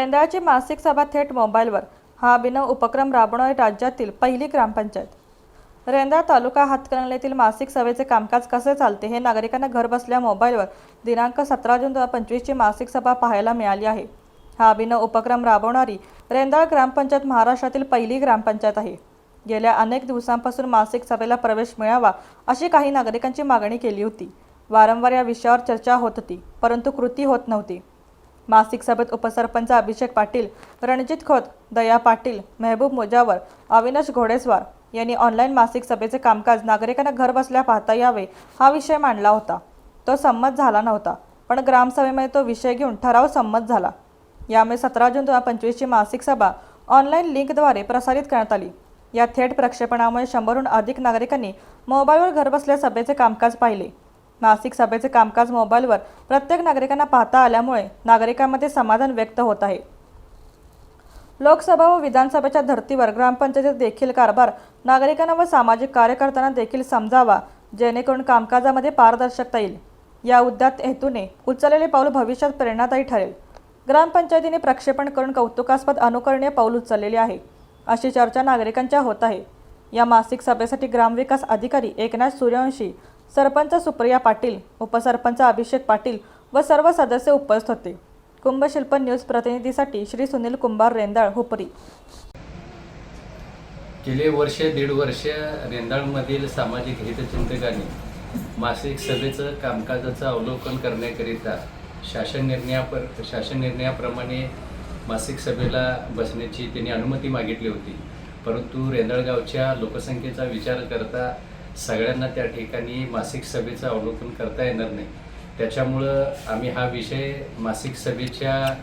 रेंदळाची मासिक सभा थेट मोबाईलवर. हा अभिनव उपक्रम राबवणारी राज्यातील पहिली ग्रामपंचायत. रेंदाळ तालुका हातकणंगलेतील मासिक सभेचे कामकाज कसे चालते हे नागरिकांना घरबसल्या मोबाईलवर दिनांक सतरा जून दोन हजार पंचवीसची मासिक सभा पाहायला मिळाली आहे. हा अभिनव उपक्रम राबवणारी रेंदाळ ग्रामपंचायत महाराष्ट्रातील पहिली ग्रामपंचायत आहे. गेल्या अनेक दिवसांपासून मासिक सभेला प्रवेश मिळावा अशी काही नागरिकांची मागणी केली होती. वारंवार या विषयावर चर्चा होत होती परंतु कृती होत नव्हती. मासिक सभेत उपसरपंच अभिषेक पाटील रणजित खोत दया पाटील मेहबूब मुजावर अविनाश घोडेस्वार यांनी ऑनलाईन मासिक सभेचे कामकाज नागरिकांना घर बसल्या पाहता यावे हा विषय मांडला होता. तो संमत झाला नव्हता पण ग्रामसभेमध्ये तो विषय घेऊन ठराव संमत झाला. यामुळे सतरा जून दोन हजार पंचवीसची मासिक सभा ऑनलाईन लिंकद्वारे प्रसारित करण्यात आली. या थेट प्रक्षेपणामुळे शंभरहून अधिक नागरिकांनी मोबाईलवर घरबसल्या सभेचे कामकाज पाहिले. मासिक सभेचे कामकाज मोबाईलवर प्रत्येक नागरिकांना पाहता आल्यामुळे नागरिकांमध्ये समाधान व्यक्त होत आहे. लोकसभा व विधानसभेच्या धर्तीवर ग्रामपंचायतीत देखील कारभार नागरिकांना व सामाजिक कार्यकर्त्यांना देखील समजावा जेणेकरून कामकाजामध्ये पारदर्शकता येईल. या उद्यात हेतूने उचललेले पाऊल भविष्यात प्रेरणादायी ठरेल. ग्रामपंचायतीने प्रक्षेपण करून कौतुकास्पद अनुकरणीय पाऊल उचललेले आहे. अशी चर्चा नागरिकांच्या होत आहे. या मासिक सभेसाठी ग्रामविकास अधिकारी एकनाथ सूर्यवंशी सरपंच सुप्रिया पाटील उपसरपंच अभिषेक पाटील व सर्व सदस्य उपस्थित होते. कुंभशिल्प न्यूज प्रतिनिधीसाठी श्री सुनील कुंभार रेंदाळ हुपरी. गेले वर्ष दीड वर्ष रेंदाळमधील सामाजिक हितचिंतकांनी मासिक सभेचं कामकाजाचं अवलोकन करण्याकरिता शासन निर्णयापर शासन निर्णयाप्रमाणे मासिक सभेला बसण्याची त्यांनी अनुमती मागितली होती. परंतु रेंदाळगावच्या लोकसंख्येचा विचार करता सगळ्यांना त्या ठिकाणी मासिक सभेचं अवलोकन करता येणार नाही. त्याच्यामुळं आम्ही हा विषय मासिक सभेच्या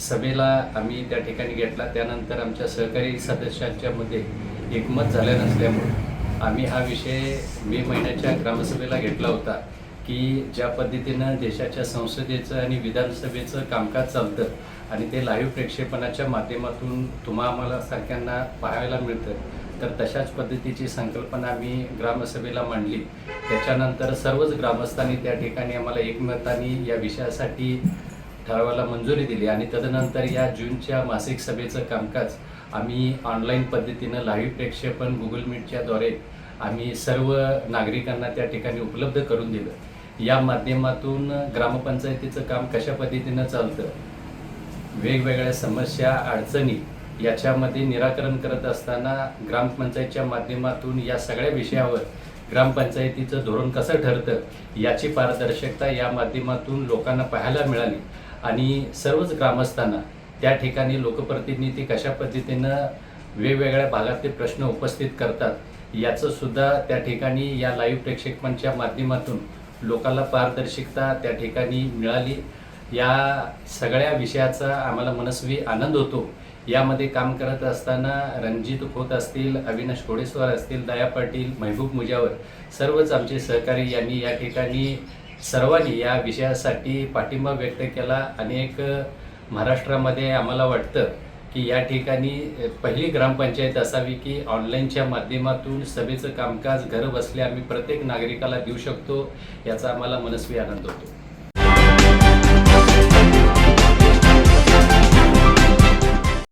सभेला आम्ही त्या ठिकाणी घेतला. त्यानंतर आमच्या सहकारी सदस्यांच्या मध्ये एकमत झाल्या नसल्यामुळे आम्ही हा विषय मे महिन्याच्या ग्रामसभेला घेतला होता की ज्या पद्धतीनं देशाच्या संसदेचं आणि विधानसभेचं कामकाज चालतं आणि ते लाईव्ह प्रेक्षेपणाच्या माध्यमातून तुम्हा आम्हाला सारख्यांना पाहायला मिळतं तर तशाच पद्धतीची संकल्पना आम्ही ग्रामसभेला मांडली. त्याच्यानंतर सर्वच ग्रामस्थांनी त्या ठिकाणी आम्हाला एकमताने या विषयासाठी ठरावाला मंजुरी दिली आणि तदनंतर या जूनच्या मासिक सभेचं कामकाज आम्ही ऑनलाईन पद्धतीनं लाईव्ह प्रेक्षेपण गुगल मीटच्याद्वारे आम्ही सर्व नागरिकांना त्या ठिकाणी उपलब्ध करून दिलं. या माध्यमातून ग्रामपंचायतीचं काम कशा पद्धतीनं चालतं? वेगवेगळ्या समस्या अडचणी याच्यामध्ये निराकरण करत असताना ग्रामपंचायतच्या माध्यमातून या सगळ्या विषयावर ग्रामपंचायतीचं धोरण कसं ठरतं याची पारदर्शकता या माध्यमातून लोकांना पाहायला मिळाली. आणि सर्वच ग्रामस्थांना त्या ठिकाणी लोकप्रतिनिधी कशा पद्धतीनं वेगवेगळ्या भागातले प्रश्न उपस्थित करतात याचं सुद्धा त्या ठिकाणी या लाईव्ह प्रेक्षकांच्या माध्यमातून लोकांना पारदर्शकता त्या ठिकाणी मिळाली. या सगळ्या विषयाचा आम्हाला मनस्वी आनंद होतो. यामध्ये काम करत असताना रणजित खोत असतील अविनाश घोडेस्वार असतील दया पाटील महबूब मुजावर सर्वच आमचे सहकारी यांनी या ठिकाणी सर्वांनी या विषयासाठी पाठिंबा व्यक्त केला. अनेक महाराष्ट्रामध्ये आम्हाला वाटतं की या ठिकाणी पहिली ग्रामपंचायत असावी की ऑनलाईनच्या माध्यमातून सभेचं कामकाज घर बसल्या आम्ही प्रत्येक नागरिकाला देऊ शकतो याचा आम्हाला मनस्वी आनंद होतो.